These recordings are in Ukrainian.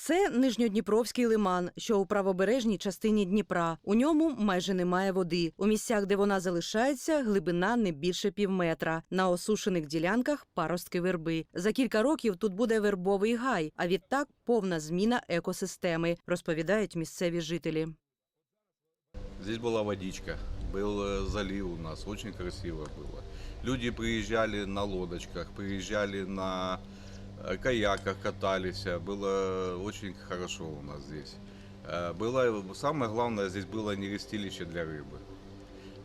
Це Нижньодніпровський лиман, що у правобережній частині Дніпра. У ньому майже немає води. У місцях, де вона залишається, глибина не більше півметра. На осушених ділянках паростки верби. За кілька років тут буде вербовий гай, а відтак повна зміна екосистеми, розповідають місцеві жителі. Здесь была водичка, был э, залив у нас, очень красиво было. Люди приезжали на лодочках, приезжали на э, каяках, катались, было очень хорошо у нас здесь. Э, Было, самое главное, здесь было нерестилище для рыбы,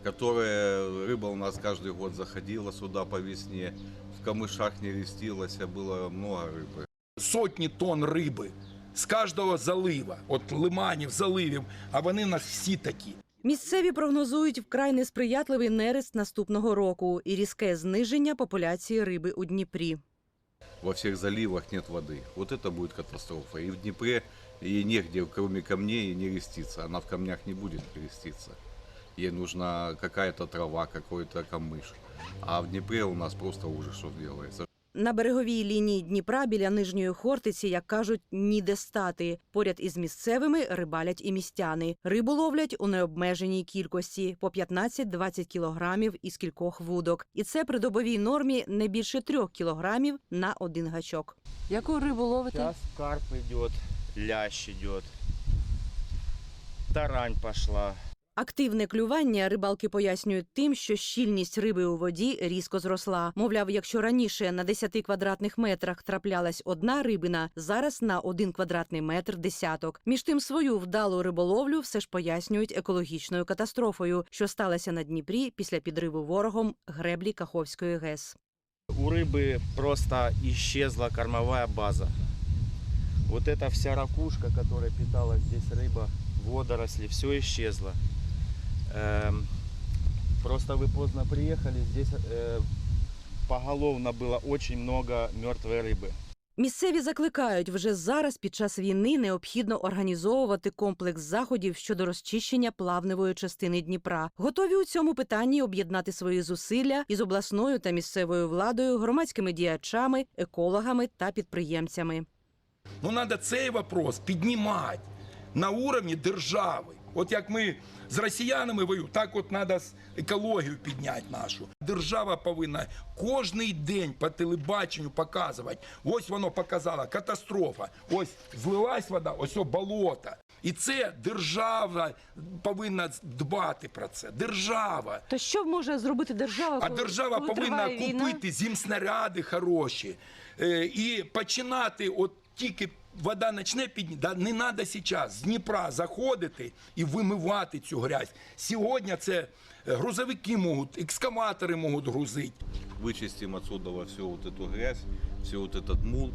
которое, рыба у нас каждый год заходила сюда по весне, в камышах нерестилась, было много рыбы. сотні тонн риби з кожного залива, от лиманів, заливів, а вони в нас всі такі. Місцеві прогнозують вкрай несприятливий нерест наступного року і різке зниження популяції риби у Дніпрі. во всех заливах нет воды. Вот это будет катастрофа. И в Днепре ей негде, кроме камней, не реститься. Она в камнях не будет реститься. Ей нужна какая-то трава, какой-то камыш. А в Днепре у нас просто ужас, что делается. На береговій лінії Дніпра біля нижньої Хортиці, як кажуть, ніде стати. Поряд із місцевими рибалять і містяни. Рибу ловлять у необмеженій кількості по 15-20 кілограмів із кількох вудок. І це при добовій нормі не більше трьох кілограмів на один гачок. Яку рибу ловите? Сейчас карп идет, лящ идет, тарань пошла. Активне клювання рибалки пояснюють тим, що щільність риби у воді різко зросла. Мовляв, якщо раніше на 10 квадратних метрах траплялась одна рибина, зараз на один квадратний метр десяток. Між тим свою вдалу риболовлю все ж пояснюють екологічною катастрофою, що сталася на Дніпрі після підриву ворогом греблі Каховської ГЕС. У рыбы просто исчезла кормовая база. Вот эта вся ракушка, которая питала здесь рыба, водоросли, все исчезло. Эм, Просто вы поздно приехали, здесь э, поголовно было очень много мертвой рыбы. Місцеві закликають вже зараз під час війни необхідно організовувати комплекс заходів щодо розчищення плавневої частини Дніпра. Готові у цьому питанні об'єднати свої зусилля із обласною та місцевою владою, громадськими діячами, екологами та підприємцями. Ну треба цей вопрос піднімати на уровні держави. От як ми з росіянами воюємо, так от треба екологію підняти нашу. Держава повинна кожний день по телебаченню показувати. Ось воно показало, катастрофа. Ось злилась вода, ось о болото. І це держава повинна дбати про це. Держава. То що може зробити держава? А держава повинна купити зімснаряди хороші е, і починати, от тільки вода почне підняти, да, не треба зараз з Дніпра заходити і вимивати цю грязь. Сьогодні це е, грузовики можуть, екскаватори можуть грузити. Вычистим отсюда во всю вот эту грязь, все вот этот мул,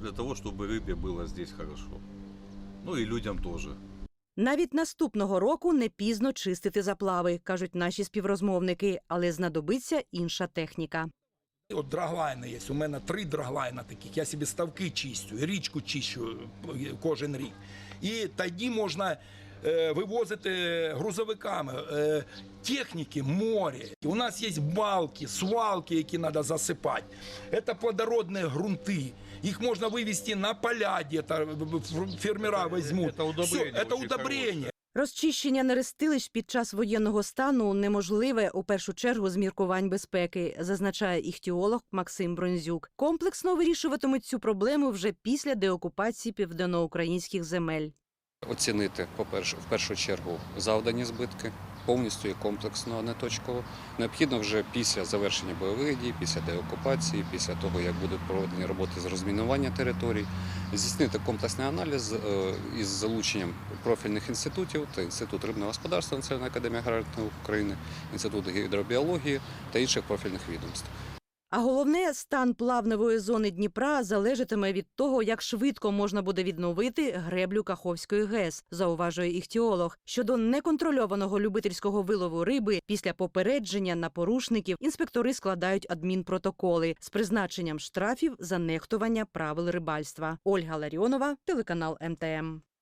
для того, чтобы рыбе было здесь хорошо. Ну и людям тоже. Навіть наступного року не пізно чистити заплави, кажуть наші співрозмовники, але знадобиться інша техніка. От драглайни є. У мене три драглайна таких. Я собі ставки чистю, річку чищу е, кожен рік. І тоді можна е, вивозити грузовиками е, техніки, море. У нас є балки, свалки, які треба засипати. Це плодородні ґрунти. Їх можна вивезти на поля, де фермера візьмуть. це удобрення Розчищення нерестилищ під час воєнного стану неможливе у першу чергу з міркувань безпеки, зазначає іхтіолог Максим Бронзюк. Комплексно вирішуватимуть цю проблему вже після деокупації південноукраїнських земель. оцінити, по-перше, в першу чергу завдані збитки повністю і комплексно, а не точково. Необхідно вже після завершення бойових дій, після деокупації, після того, як будуть проведені роботи з розмінування територій, здійснити комплексний аналіз е, із залученням профільних інститутів, та Інститут рибного господарства Національної академії аграрної України, Інститут гідробіології та інших профільних відомств. А головне, стан плавневої зони Дніпра залежатиме від того, як швидко можна буде відновити греблю Каховської ГЕС, зауважує іхтіолог. Щодо неконтрольованого любительського вилову риби після попередження на порушників інспектори складають адмінпротоколи з призначенням штрафів за нехтування правил рибальства. Ольга Ларіонова, телеканал МТМ.